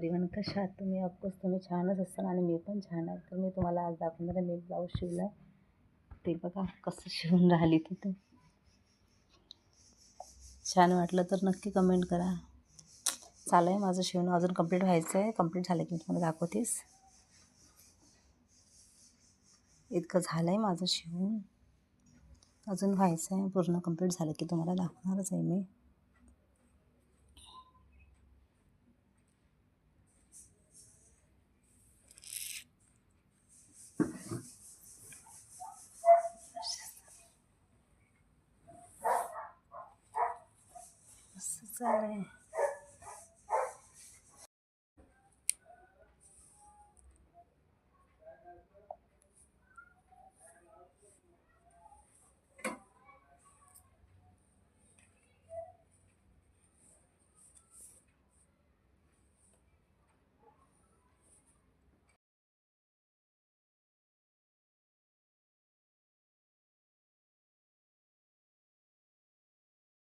परिवहन कशा तुम्ही? ऑफकोर्स तुम्ही छानच असाल आणि मी पण छान आहे. तर मी तुम्हाला आज दाखवणार आहे मी ब्लाऊज शिवला ते बघा कसं शिवून राहिली तिथे छान वाटलं तर नक्की कमेंट करा. चालू आहे माझं शिवणं. अजून कंप्लीट व्हायचं आहे कंप्लीट झालं की मी तुम्हाला दाखवतेस. इतकं झालं आहे माझं शिवून. अजून व्हायचं आहे पूर्ण कंप्लीट झालं की तुम्हाला दाखवणारच आहे मी. असं चालू आहे